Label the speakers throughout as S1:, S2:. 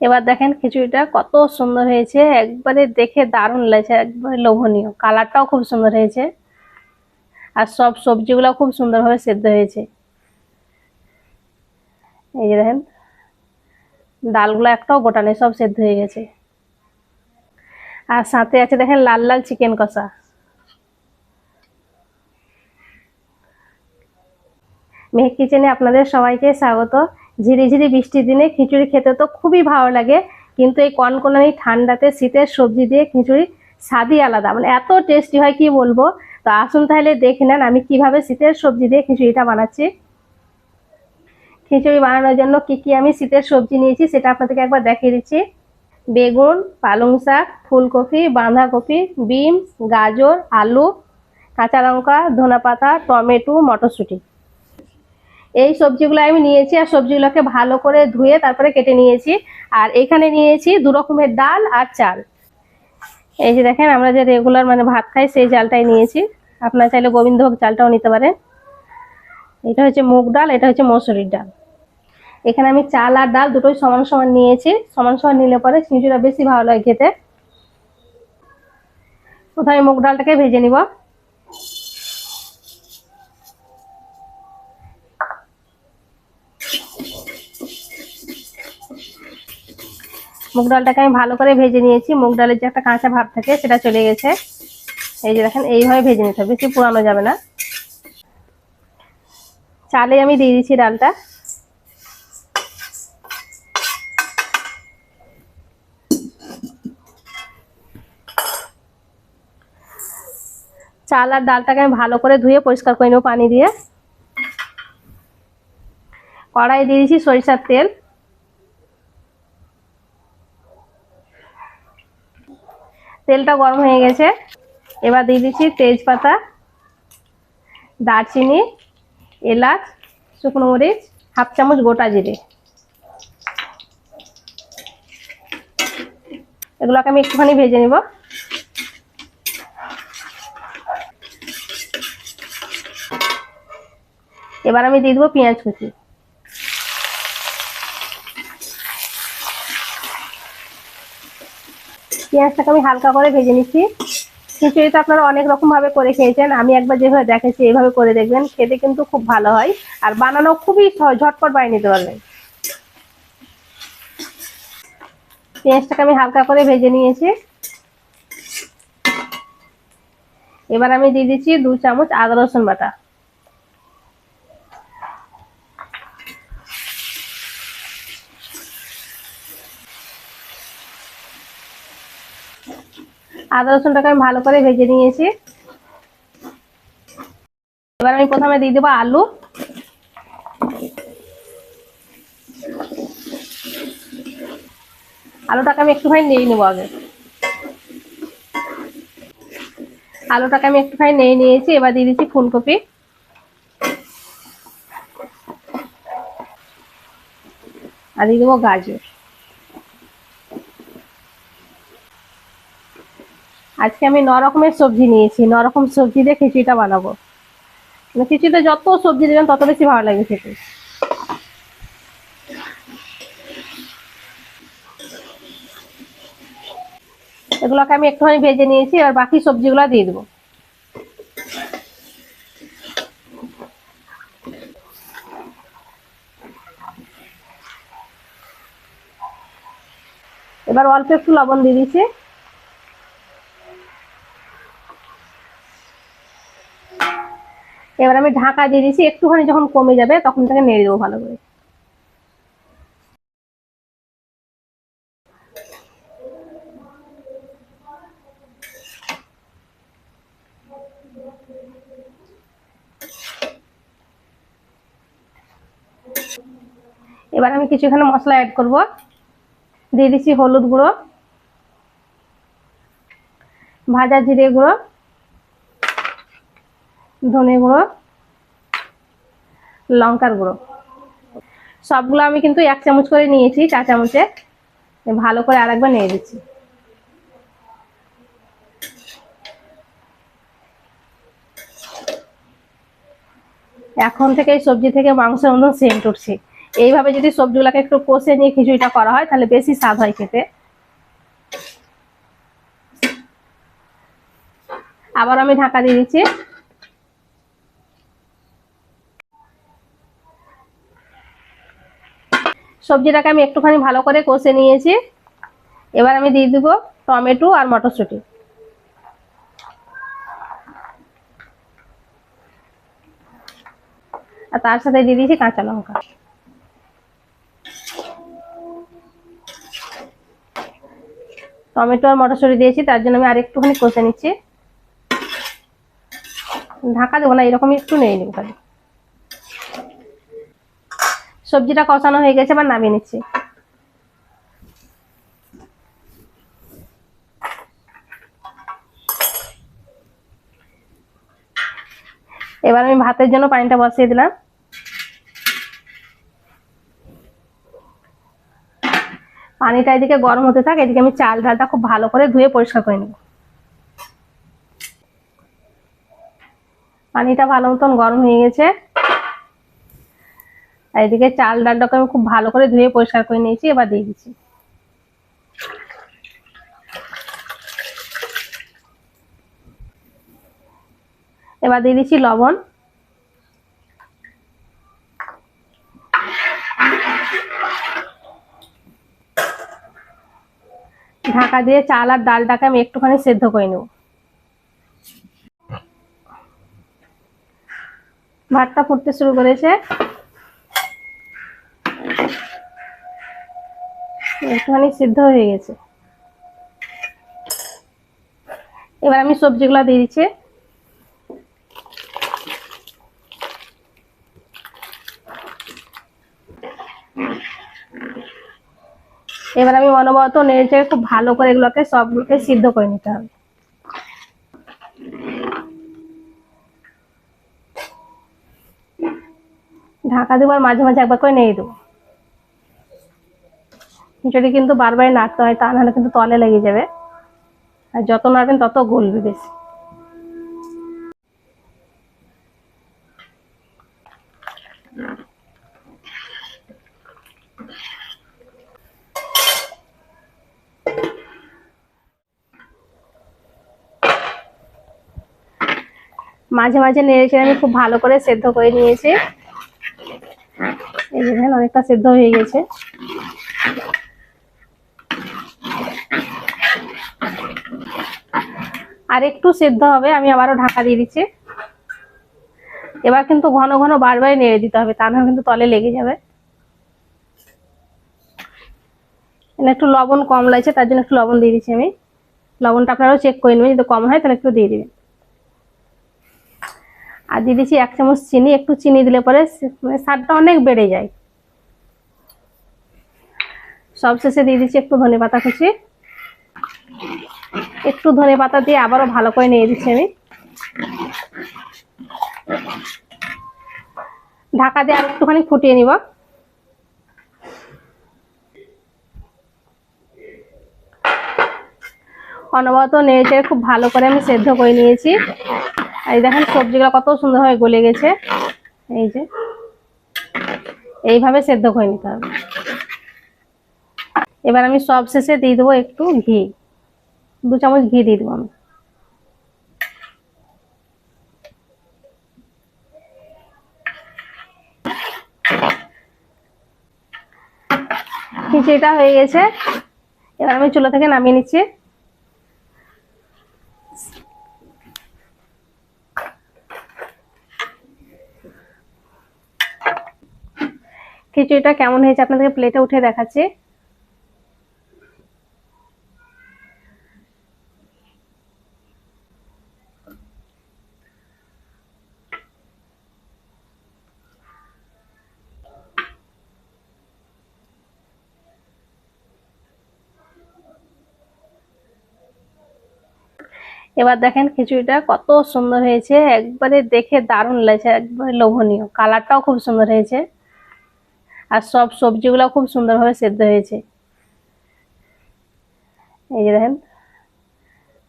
S1: এবার দেখেন খিচুড়িটা কত সুন্দর হয়েছে। একবারে দেখে দারুণ লাগছে, একবারে লোভনীয়। কালারটাও খুব সুন্দর হয়েছে। আর সব সবজিগুলো খুব সুন্দরভাবে সেদ্ধ হয়েছে। এই যে দেখেন, ডালগুলো একটাও গোটা নেই, সব সেদ্ধ হয়ে গেছে। আর সাথে আছে দেখেন লাল লাল চিকেন কষা। মেহেক কিচেনে আপনাদের সবাইকে স্বাগত। ঝিরিঝিরি বৃষ্টির দিনে খিচুড়ি খেতে তো খুবই ভালো লাগে। কিন্তু এই কনকনানি ঠান্ডাতে শীতের সবজি দিয়ে খিচুড়ি স্বাদই আলাদা। মানে এত টেস্টি হয়, কি বলব? তো আসুন তাহলে দেখে নেন আমি কীভাবে শীতের সবজি দিয়ে খিচুড়িটা বানাচ্ছি। খিচুড়ি বানানোর জন্য কি কি আমি শীতের সবজি নিয়েছি সেটা আপনাদেরকে একবার দেখিয়ে দিচ্ছি। বেগুন, পালং শাক, ফুলকপি, বাঁধাকপি, বিনস, গাজর, আলু, কাঁচা লঙ্কা ধনে পাতা টমেটো, মটরশুঁটি। এই সবজিগুলো আমি নিয়েছি আর সবজিগুলোকে ভালো করে ধুয়ে তারপরে কেটে নিয়েছি। আর এখানে নিয়েছি দু রকমের ডাল আর চাল। এই যে দেখেন, আমরা যে রেগুলার মানে ভাত খাই, সেই চালটাই নিয়েছি। আপনারা চাইলে গোবিন্দভোগ চালটাও নিতে পারেন। এটা হচ্ছে মুগ ডাল, এটা হচ্ছে মসুরির ডাল। এখানে আমি চাল আর ডাল দুটোই সমান সমান নিয়েছি। সমান সমান নিলে পরে খিচুড়িটা বেশি ভালো লাগে খেতে। প্রথমে মুগ ডালটাকে ভেজে নিব। মুগ ডালটাকে আমি ভালো করে ভেজে নিয়েছি। মুগ ডালের যে একটা কাঁচা ভাব থাকে, সেটা চলে গেছে। এই যে দেখেন, এইভাবে ভেজে নিতে হবে পুরানো যাবে না। চালে আমি দিয়ে দিচ্ছি ডালটা। চাল আর ডালটাকে আমি ভালো করে ধুয়ে পরিষ্কার করে নেব পানি দিয়ে। কড়াই দিয়ে দিচ্ছি সরিষার তেল। তেলটা গরম হয়ে গেছে। এবার দিয়ে দিচ্ছি তেজপাতা, দারচিনি, এলাচ, শুকনো মরিচ, হাফ চামচ গোটা জিরে। এগুলোকে আমি একটুখানি ভেজে নিব। এবার আমি দিয়ে দেবো পেঁয়াজ কুচি। পেঁয়াজটাকে আমি হালকা করে ভেজে নিচ্ছি। খিচুড়ি তো আপনারা অনেক রকম ভাবে করে খেয়েছেন। আমি একবার যেভাবে দেখেছি এইভাবে করে দেখবেন। খেতে কিন্তু খুব ভালো হয়। আর বানানো খুবই সহজ, ঝটপট বানিয়ে নিতে পারবেন। পেঁয়াজটাকে আমি হালকা করে ভেজে নিয়েছি। এবার আমি দিয়ে দিচ্ছি দু চামচ আদা রসুন বাটা। আদা রসুনটাকে আমি ভালো করে ভেজে নিয়েছি। এবার আমি প্রথমে দিয়ে দেবো আলু। আলুটাকে আমি একটুখানি নিয়ে নেব আগে। আলুটাকে আমি একটুখানি নিয়ে নিয়েছি, এবার দিয়ে দিচ্ছি ফুলকপি। আর দিয়ে দেবো গাজর। আজকে আমি ন রকমের সবজি নিয়েছি, ন রকম সবজি দিয়ে খিচুড়িটা বানাবো। মানে খিচুড়িতে যত সবজি দেবেন, তত বেশি ভালো লাগে খেতে। এগুলোকে আমি একটুখানি ভেজে নিয়েছি, আর বাকি সবজিগুলো দিয়ে দেবো। এবার অল্প একটু লবণ দিয়ে দিচ্ছি। এবার আমি ঢাকা দিয়ে দিয়েছি একটুখানি যখন কমে যাবে তখন তাকে নেড়ে দেবো ভালো করে। এবার আমি কিছু এখানে মশলা অ্যাড করব। দিয়ে দিচ্ছি হলুদ গুঁড়ো, ভাজা জিরে গুঁড়ো ধনে গুঁড়ো, লঙ্কার গুঁড়ো। সবগুলো আমি কিন্তু এক চামচ করে নিয়েছি, চা চামচে। ভালো করে আরেকবার নিয়ে দিচ্ছি। এখন থেকে এই সবজি থেকে মাংসের মতন সেন্ট উঠছে। এইভাবে যদি সবজিগুলোকে একটু কষে নিয়ে খিচুড়িটা করা হয়, তাহলে বেশি স্বাদ হয় খেতে। আবার আমি ঢাকা দিয়ে দিচ্ছি। সবজিটাকে আমি একটুখানি ভালো করে কষে নিয়েছি। এবার আমি দিয়ে দিব টমেটো আর মটরশুঁটি। আর তার সাথে দিয়ে দিয়েছি কাঁচা লঙ্কা। টমেটো আর মটরশুঁটি দিয়েছি, তার জন্য আমি আর একটুখানি কষে নিচ্ছি। ঢাকা দেবো না, এরকমই একটু নেই নেব খালি। সবজিটা কষানো হয়ে গেছে, এবার নামিয়ে নিচ্ছি। এবার আমি ভাতের জন্য পানিটা বসিয়ে দিলাম। পানিটা এদিকে গরম হতে থাক, এদিকে আমি চাল ডালটা খুব ভালো করে ধুয়ে পরিষ্কার করে নেব। পানিটা ভালো মতন গরম হয়ে গেছে। আর এদিকে চাল ডালটাকে আমি খুব ভালো করে ধুয়ে পরিষ্কার করে নিয়েছি, এবার দিয়ে দিচ্ছি। এবার দিয়ে দিচ্ছি লবণ। ঢাকা দিয়ে চাল আর ডালটাকে আমি একটুখানি সেদ্ধ করে নেব। ভাতটা ফুটতে শুরু করেছে। একটুখানি সিদ্ধ হয়ে গেছে। এবার আমি সবজিগুলো দিয়ে দিচ্ছি। এবার আমি অনবরত নেড়ে খুব ভালো করে এগুলোকে সবগুলোকে সিদ্ধ করে নিতে হবে। ঢাকা দেবো আর মাঝে মাঝে একবার করে নেড়ে দেবো। খিচুড়ি কিন্তু বারবারই নাড়তে হয়, তা নাহলে কিন্তু তলে লেগে যাবে। আর যত নাড়বেন, তত গলবে বেশি। মাঝে মাঝে নেড়ে চেড়ে আমি খুব ভালো করে সেদ্ধ করে নিয়েছি। এই দেখেন, অনেকটা সেদ্ধ হয়ে গেছে। আর একটু সেদ্ধ হবে, আমি আবারও ঢাকা দিয়ে দিচ্ছি। এবার কিন্তু ঘন ঘন বারবার নেড়ে দিতে হবে, তা নাহলে কিন্তু তলে লেগে যাবে। একটু লবণ কম লাগছে, তার জন্য একটু লবণ দিয়ে দিচ্ছি আমি। লবণটা আপনারাও চেক করে নেবেন, যদি কম হয় তাহলে একটু দিয়ে দিবেন। আর দিয়ে দিচ্ছি এক চামচ চিনি, একটু চিনি দিলে পরে মানে স্বাদটা অনেক বেড়ে যায়। সব শেষে দিয়ে দিচ্ছি একটু ধনে পাতা কুচি। একটু ধনে পাতা দিয়ে আবারও ভালো করে নিয়ে দিচ্ছি আমি। ঢাকা দিয়ে আর একটুখানি ফুটিয়ে নিব। অনবরত নেড়ে খুব ভালো করে আমি সেদ্ধ করে নিয়েছি। এই দেখেন সবজিগুলো কত সুন্দরভাবে গলে গেছে। এই যে, এইভাবে সেদ্ধ করে নিতে হবে। এবার আমি সব শেষে দিয়ে দেবো একটু ঘি। দু চামচ ঘি দিয়ে দেবো আমি। খিচুড়িটা হয়ে গেছে। এবার আমি চুলা থেকে নামিয়ে নিচ্ছি। খিচুড়িটা কেমন হয়েছে আপনাদেরকে প্লেটে উঠে দেখাচ্ছি। এবার দেখেন খিচুড়িটা কত সুন্দর হয়েছে। একবারে দেখে দারুণ লাগছে, একবারে লোভনীয়। কালারটাও খুব সুন্দর হয়েছে। আর সব সবজিগুলো খুব সুন্দরভাবে সেদ্ধ হয়েছে। এই যে দেখেন,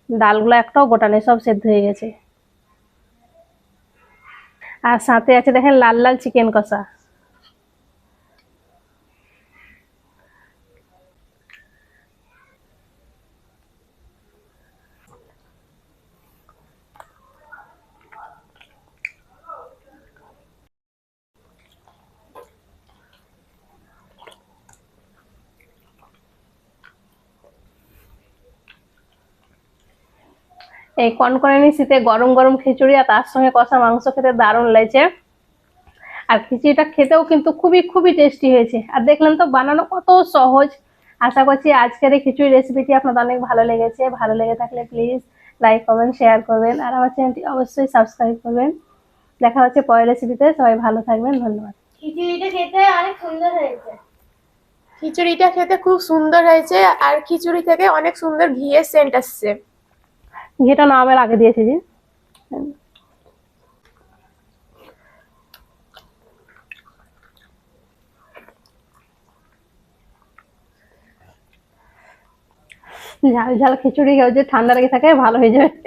S1: ডালগুলো একটাও গোটা নেই, সব সেদ্ধ হয়ে গেছে। আর সাথে আছে দেখেন লাল লাল চিকেন কষা। এই কনকনানি শীতে গরম গরম খিচুড়ি আর তার সঙ্গে কষা মাংস খেতে দারুণ লাগছে। আর খিচুড়িটা খেতেও কিন্তু খুবই খুবই টেস্টি হয়েছে। আর দেখলেন তো বানানো কত সহজ। আশা করছি আজকের এই খিচুড়ি রেসিপিটি আপনাদের অনেক ভালো লেগেছে। ভালো লেগে থাকলে প্লিজ লাইক কমেন্ট শেয়ার করবেন। আর আমার চ্যানেলটি অবশ্যই সাবস্ক্রাইব করবেন। দেখা হচ্ছে পরের রেসিপিতে সবাই ভালো থাকবেন। ধন্যবাদ।
S2: খিচুড়িটা খেতে অনেক সুন্দর হয়েছে।
S3: খিচুড়িটা খেতে খুব সুন্দর হয়েছে। আর খিচুড়ি থেকে অনেক সুন্দর ঘিয়ের সেন্ট আসছে।
S1: ঘিটা নামের আগে দিয়েছি যে। ঝাল ঝাল খিচুড়ি খেয়ে যে ঠান্ডা লেগে থাকে, ভালো হয়ে যাবে।